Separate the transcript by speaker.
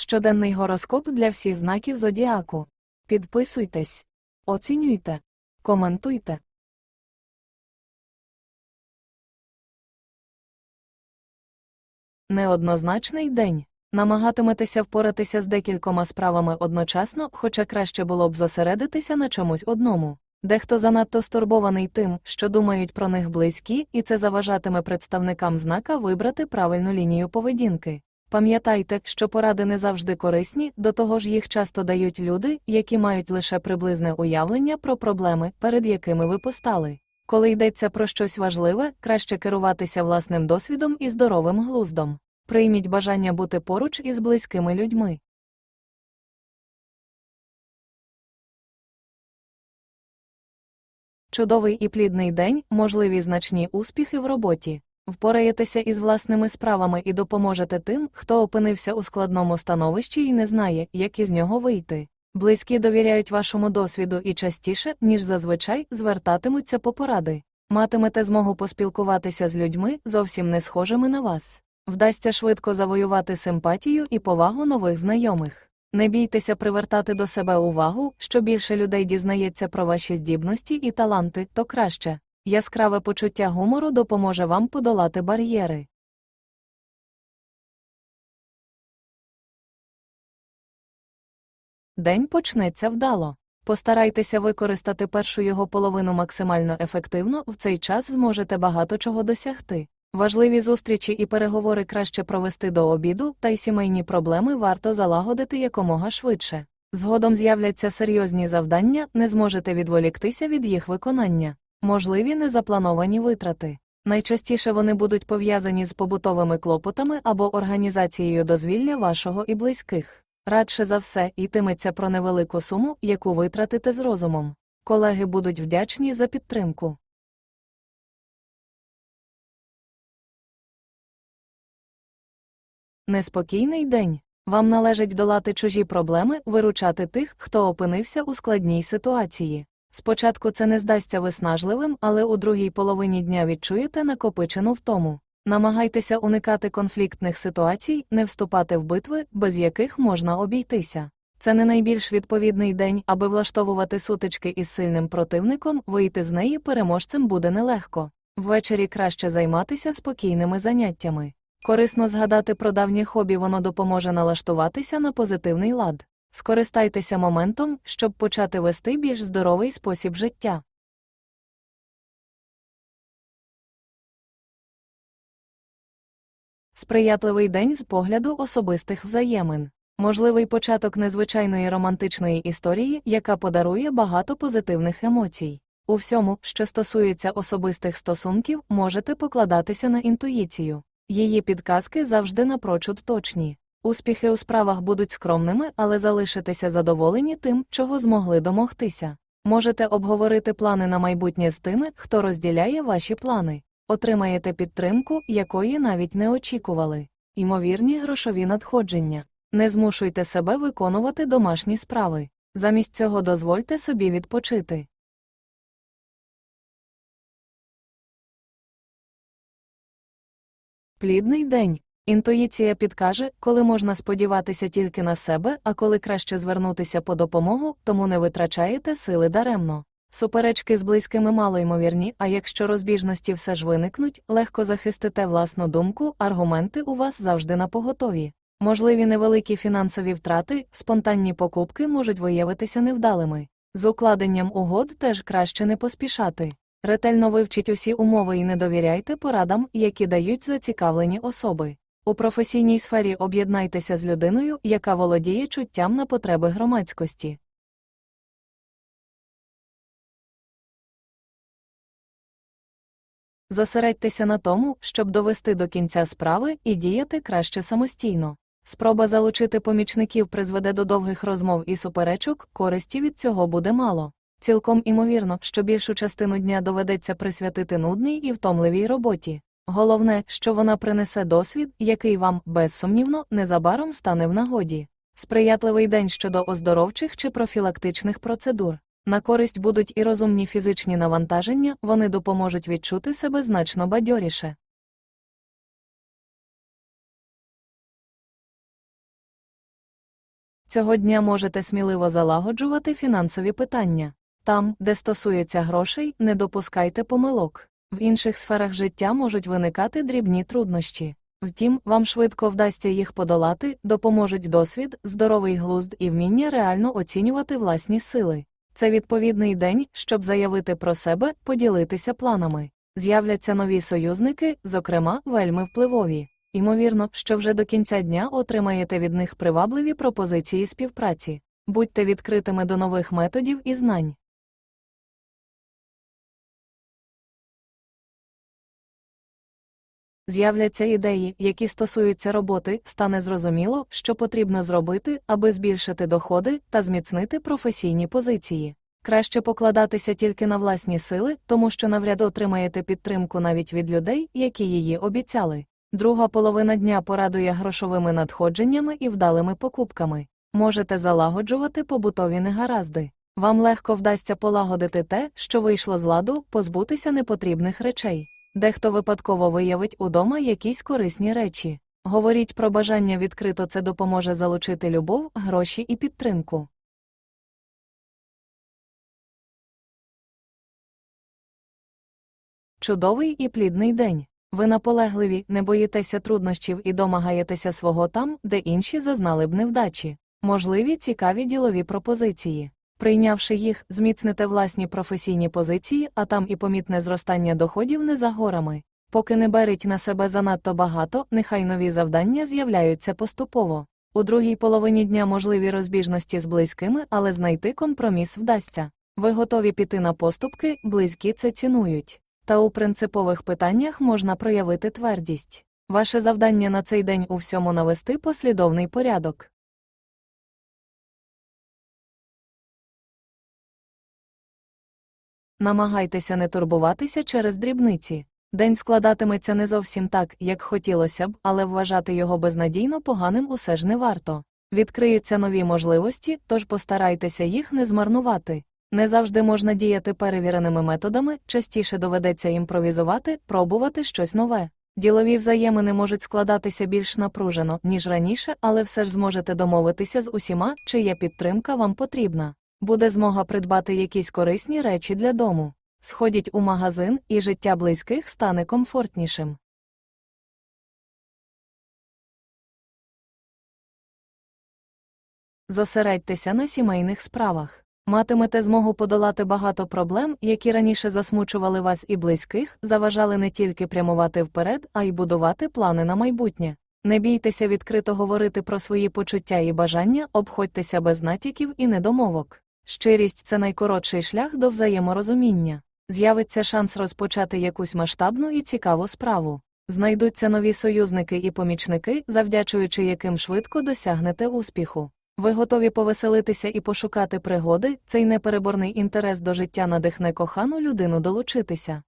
Speaker 1: Щоденний гороскоп для всіх знаків зодіаку. Підписуйтесь, оцінюйте, коментуйте. Неоднозначний день. Намагатиметеся впоратися з декількома справами одночасно, хоча краще було б зосередитися на чомусь одному. Дехто занадто стурбований тим, що думають про них близькі, і це заважатиме представникам знака вибрати правильну лінію поведінки. Пам'ятайте, що поради не завжди корисні, до того ж їх часто дають люди, які мають лише приблизне уявлення про проблеми, перед якими ви постали. Коли йдеться про щось важливе, краще керуватися власним досвідом і здоровим глуздом. Прийміть бажання бути поруч із близькими людьми. Чудовий і плідний день, можливі значні успіхи в роботі. Впораєтеся із власними справами і допоможете тим, хто опинився у складному становищі і не знає, як із нього вийти. Близькі довіряють вашому досвіду і частіше, ніж зазвичай, звертатимуться по поради. Матимете змогу поспілкуватися з людьми, зовсім не схожими на вас. Вдасться швидко завоювати симпатію і повагу нових знайомих. Не бійтеся привертати до себе увагу, що більше людей дізнається про ваші здібності і таланти, то краще. Яскраве почуття гумору допоможе вам подолати бар'єри. День почнеться вдало. Постарайтеся використати першу його половину максимально ефективно, в цей час зможете багато чого досягти. Важливі зустрічі і переговори краще провести до обіду, та й сімейні проблеми варто залагодити якомога швидше. Згодом з'являться серйозні завдання, не зможете відволіктися від їх виконання. Можливі незаплановані витрати. Найчастіше вони будуть пов'язані з побутовими клопотами або організацією дозвілля вашого і близьких. Радше за все, йтиметься про невелику суму, яку витратите з розумом. Колеги будуть вдячні за підтримку. Неспокійний день. Вам належить долати чужі проблеми, виручати тих, хто опинився у складній ситуації. Спочатку це не здасться виснажливим, але у другій половині дня відчуєте накопичену втому. Намагайтеся уникати конфліктних ситуацій, не вступати в битви, без яких можна обійтися. Це не найбільш відповідний день, аби влаштовувати сутички із сильним противником, вийти з неї переможцем буде нелегко. Ввечері краще займатися спокійними заняттями. Корисно згадати про давнє хобі, воно допоможе налаштуватися на позитивний лад. Скористайтеся моментом, щоб почати вести більш здоровий спосіб життя. Сприятливий день з погляду особистих взаємин. Можливий початок незвичайної романтичної історії, яка подарує багато позитивних емоцій. У всьому, що стосується особистих стосунків, можете покладатися на інтуїцію. Її підказки завжди напрочуд точні. Успіхи у справах будуть скромними, але залишитеся задоволені тим, чого змогли домогтися. Можете обговорити плани на майбутнє з тими, хто розділяє ваші плани. Отримаєте підтримку, якої навіть не очікували. Ймовірні грошові надходження. Не змушуйте себе виконувати домашні справи. Замість цього дозвольте собі відпочити. Плідний день. Інтуїція підкаже, коли можна сподіватися тільки на себе, а коли краще звернутися по допомогу, тому не витрачаєте сили даремно. Суперечки з близькими малоймовірні, а якщо розбіжності все ж виникнуть, легко захистите власну думку, аргументи у вас завжди на поготові. Можливі невеликі фінансові втрати, спонтанні покупки можуть виявитися невдалими. З укладенням угод теж краще не поспішати. Ретельно вивчіть усі умови і не довіряйте порадам, які дають зацікавлені особи. У професійній сфері об'єднайтеся з людиною, яка володіє чуттям на потреби громадськості. Зосередьтеся на тому, щоб довести до кінця справи і діяти краще самостійно. Спроба залучити помічників призведе до довгих розмов і суперечок, користі від цього буде мало. Цілком імовірно, що більшу частину дня доведеться присвятити нудній і втомливій роботі. Головне, що вона принесе досвід, який вам, безсумнівно, незабаром стане в нагоді. Сприятливий день щодо оздоровчих чи профілактичних процедур. На користь будуть і розумні фізичні навантаження, вони допоможуть відчути себе значно бадьоріше. Цього дня можете сміливо залагоджувати фінансові питання. Там, де стосується грошей, не допускайте помилок. В інших сферах життя можуть виникати дрібні труднощі. Втім, вам швидко вдасться їх подолати, допоможуть досвід, здоровий глузд і вміння реально оцінювати власні сили. Це відповідний день, щоб заявити про себе, поділитися планами. З'являться нові союзники, зокрема, вельми впливові. Ймовірно, що вже до кінця дня отримаєте від них привабливі пропозиції співпраці. Будьте відкритими до нових методів і знань. З'являться ідеї, які стосуються роботи, стане зрозуміло, що потрібно зробити, аби збільшити доходи та зміцнити професійні позиції. Краще покладатися тільки на власні сили, тому що навряд отримаєте підтримку навіть від людей, які її обіцяли. Друга половина дня порадує грошовими надходженнями і вдалими покупками. Можете залагоджувати побутові негаразди. Вам легко вдасться полагодити те, що вийшло з ладу, позбутися непотрібних речей. Дехто випадково виявить удома якісь корисні речі. Говоріть про бажання відкрито це допоможе залучити любов, гроші і підтримку. Чудовий і плідний день. Ви наполегливі, не боїтеся труднощів і домагаєтеся свого там, де інші зазнали б невдачі. Можливі цікаві ділові пропозиції. Прийнявши їх, зміцните власні професійні позиції, а там і помітне зростання доходів не за горами. Поки не беріть на себе занадто багато, нехай нові завдання з'являються поступово. У другій половині дня можливі розбіжності з близькими, але знайти компроміс вдасться. Ви готові піти на поступки, близькі це цінують. Та у принципових питаннях можна проявити твердість. Ваше завдання на цей день у всьому навести послідовний порядок. Намагайтеся не турбуватися через дрібниці. День складатиметься не зовсім так, як хотілося б, але вважати його безнадійно поганим усе ж не варто. Відкриються нові можливості, тож постарайтеся їх не змарнувати. Не завжди можна діяти перевіреними методами, частіше доведеться імпровізувати, пробувати щось нове. Ділові взаємини можуть складатися більш напружено, ніж раніше, але все ж зможете домовитися з усіма, чия підтримка вам потрібна. Буде змога придбати якісь корисні речі для дому. Сходіть у магазин, і життя близьких стане комфортнішим. Зосередьтеся на сімейних справах. Матимете змогу подолати багато проблем, які раніше засмучували вас і близьких, заважали не тільки прямувати вперед, а й будувати плани на майбутнє. Не бійтеся відкрито говорити про свої почуття і бажання, обходьтеся без натяків і недомовок. Щирість це найкоротший шлях до взаєморозуміння. З'явиться шанс розпочати якусь масштабну і цікаву справу. Знайдуться нові союзники і помічники, завдячуючи яким швидко досягнете успіху. Ви готові повеселитися і пошукати пригоди, цей непереборний інтерес до життя надихне кохану людину долучитися.